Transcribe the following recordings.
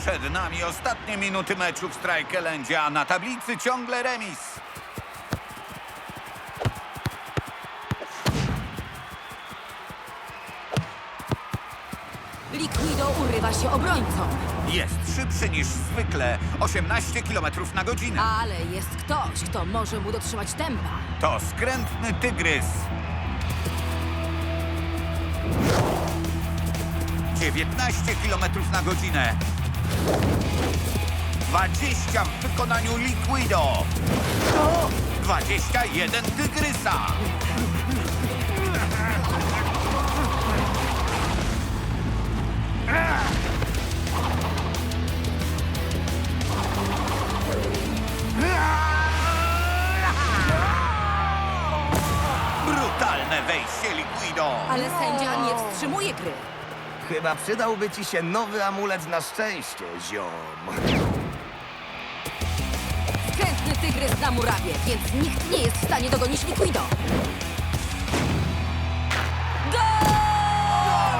Przed nami ostatnie minuty meczu w Strajkelendzie, a na tablicy ciągle remis. Liquido urywa się obrońcą, Jest szybszy niż zwykle, 18 km na godzinę. ale jest ktoś, kto może mu dotrzymać tempa. To skrętny tygrys. 19 km na godzinę. 20 w wykonaniu Liquido. 21 tygrysa. Brutalne wejście Liquido. Ale sędzia nie wstrzymuje gry. Chyba przydałby ci się nowy amulet na szczęście, ziom. Skrętny tygrys na murawie, więc nikt nie jest w stanie dogonić Liquido.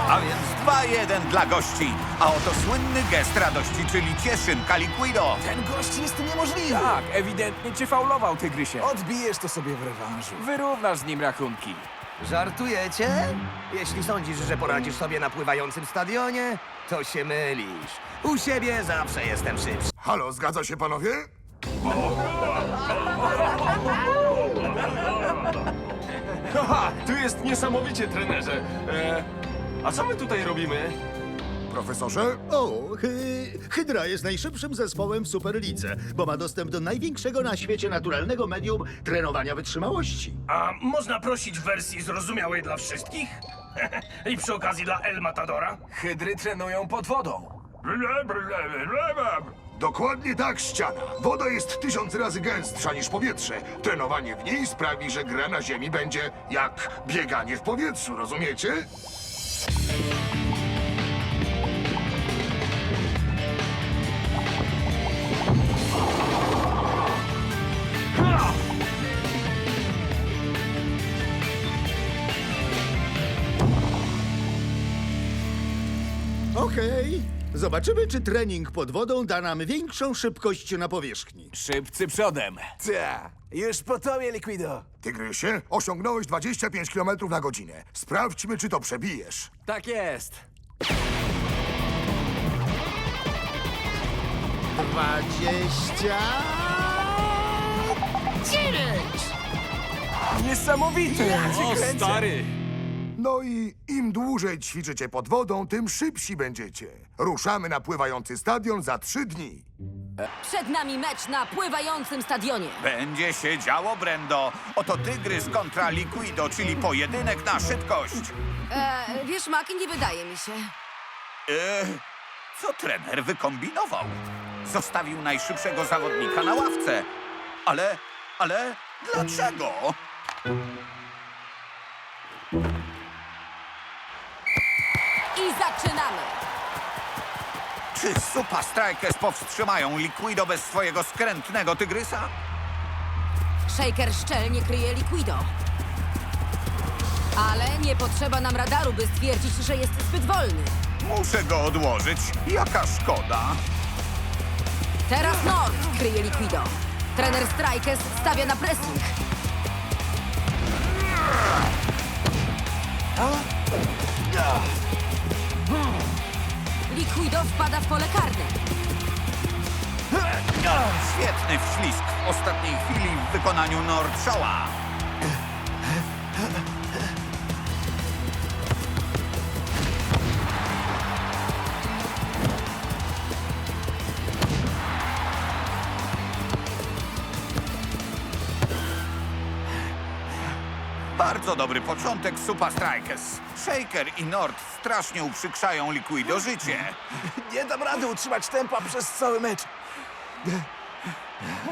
A więc 2-1 dla gości. A oto słynny gest radości, czyli cieszynka Liquido. Ten gość jest niemożliwy. Tak, ewidentnie cię faulował, Tygrysie. Odbijesz to sobie w rewanżu. Wyrównasz z nim rachunki. Żartujecie? Jeśli sądzisz, że poradzisz sobie na pływającym stadionie, to się mylisz. U siebie zawsze jestem szybszy. Halo, zgadza się panowie? Haha, tu jest niesamowicie, trenerze. E, a co my tutaj robimy? Profesorze? O, hy, Hydra jest najszybszym zespołem w Superlidze, bo ma dostęp do największego na świecie naturalnego medium trenowania wytrzymałości. A można prosić w wersji zrozumiałej dla wszystkich? I przy okazji dla El Matadora? Hydry trenują pod wodą. Dokładnie tak, ściana. Woda jest tysiąc razy gęstsza niż powietrze. Trenowanie w niej sprawi, że gra na ziemi będzie jak bieganie w powietrzu, rozumiecie? Okej, zobaczymy, czy trening pod wodą da nam większą szybkość na powierzchni. Szybcy przodem. Ta, już po tobie, Liquido. Tygrysie, osiągnąłeś 25 km na godzinę. Sprawdźmy, czy to przebijesz. Tak jest. Dwadzieścia... Niesamowity. O, stary. No i im dłużej ćwiczycie pod wodą, tym szybsi będziecie. Ruszamy na pływający stadion za trzy dni. Przed nami mecz na pływającym stadionie. Będzie się działo, Brendo. Oto tygrys kontra Liquido, czyli pojedynek na szybkość. E, wiesz, Mak, nie wydaje mi się. E, co trener wykombinował? Zostawił najszybszego zawodnika na ławce. Ale, ale dlaczego? I zaczynamy. Czy Supa Strikers powstrzymają Liquido bez swojego skrętnego tygrysa? Shaker szczelnie kryje Liquido. Ale nie potrzeba nam radaru, by stwierdzić, że jest zbyt wolny. Muszę go odłożyć. Jaka szkoda. Teraz Nord kryje Liquido. Trener Strikers stawia na pressing. Liquido wpada w pole karne. Świetny wślizg w ostatniej chwili w wykonaniu Nordshowa. Bardzo dobry początek Supa Strikers. Shaker i Nord strasznie uprzykrzają Liquido życie. Nie dam rady utrzymać tempa przez cały mecz.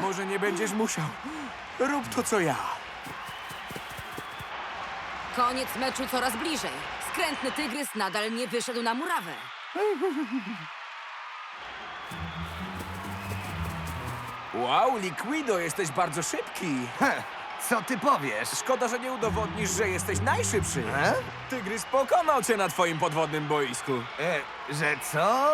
Może nie będziesz musiał. Rób to, co ja. Koniec meczu coraz bliżej. Skrętny tygrys nadal nie wyszedł na murawę. Wow, Liquido, jesteś bardzo szybki. Heh, co ty powiesz? Szkoda, że nie udowodnisz, że jesteś najszybszy. E? Tygrys pokonał cię na twoim podwodnym boisku. E, że co?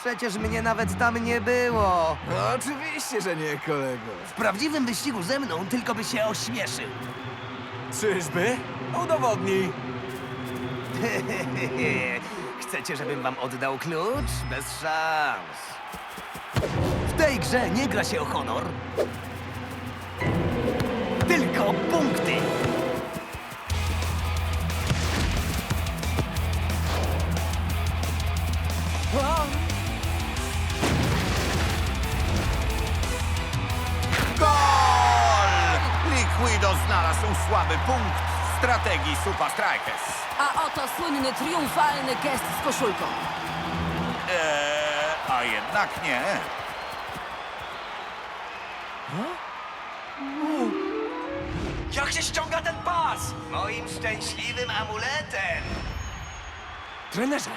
Przecież mnie nawet tam nie było. Oczywiście, że nie, kolego. W prawdziwym wyścigu ze mną tylko by się ośmieszył. Czyżby? Udowodnij. Chcecie, żebym wam oddał klucz? Bez szans. W tej grze nie gra się o honor, o punkty. Gol! Liquido znalazł słaby punkt w strategii Super Strikers. A oto słynny, triumfalny gest z koszulką. Eee, a jednak nie. Jak się ściąga ten pas? Moim szczęśliwym amuletem. Trenerze,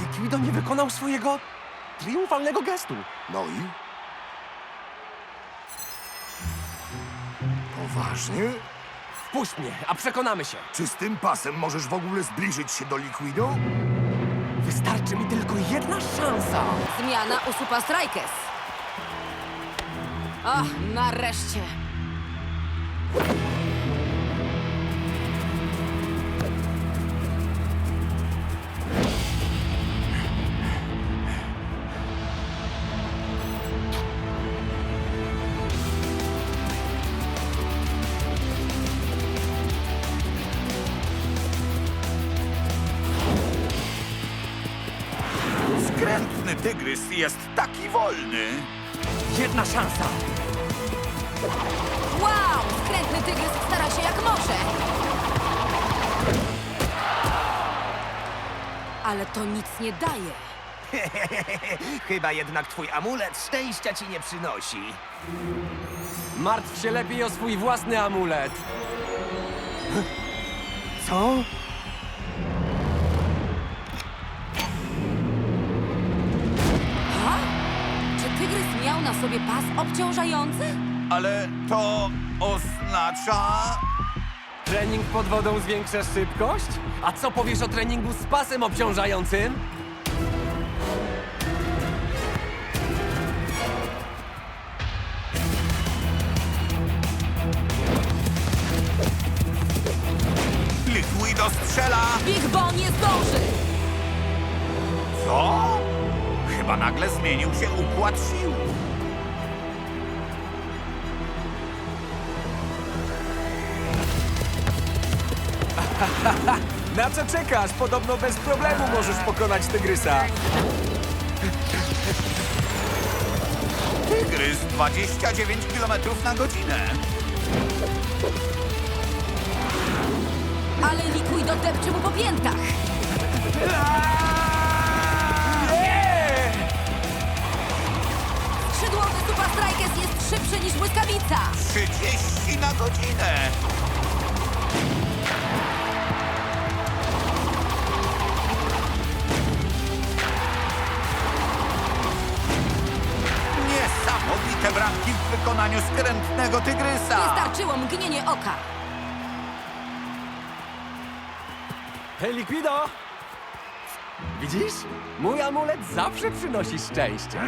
Liquido nie wykonał swojego triumfalnego gestu. No i? Poważnie? Wpuść mnie, a przekonamy się. Czy z tym pasem możesz w ogóle zbliżyć się do Liquido? Wystarczy mi tylko jedna szansa. Zmiana u Super Strikers. Ach, nareszcie. Skrętny tygrys jest taki wolny. Jedna szansa. Wow! Skrętny tygrys stara się jak może. Ale to nic nie daje. Chyba jednak twój amulet szczęścia ci nie przynosi. Martw się lepiej o swój własny amulet. Co? A? Czy tygrys miał na sobie pas obciążający? Ale to oznacza... Trening pod wodą zwiększa szybkość? A co powiesz o treningu z pasem obciążającym? Liquido strzela... Big Bon nie zdąży! Co? Chyba nagle zmienił się układ sił. Na co czekasz? Podobno bez problemu możesz pokonać tygrysa. Tygrys 29 km na godzinę. Ale Liquido depcze mu po piętach. Skrzydłowy Super Strikers jest szybszy niż błyskawica. 30 na godzinę. Niesamowite bramki w wykonaniu skrętnego tygrysa. Wystarczyło mgnienie oka. Hej, Liquido! Widzisz? Mój amulet zawsze przynosi szczęście.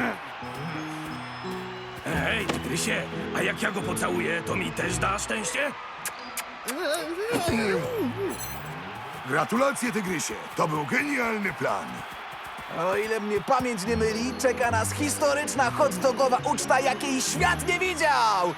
Hej, tygrysie, a jak ja go pocałuję, to mi też da szczęście? Gratulacje, Tygrysie. To był genialny plan. O ile mnie pamięć nie myli, czeka nas historyczna hot dogowa uczta, jakiej świat nie widział!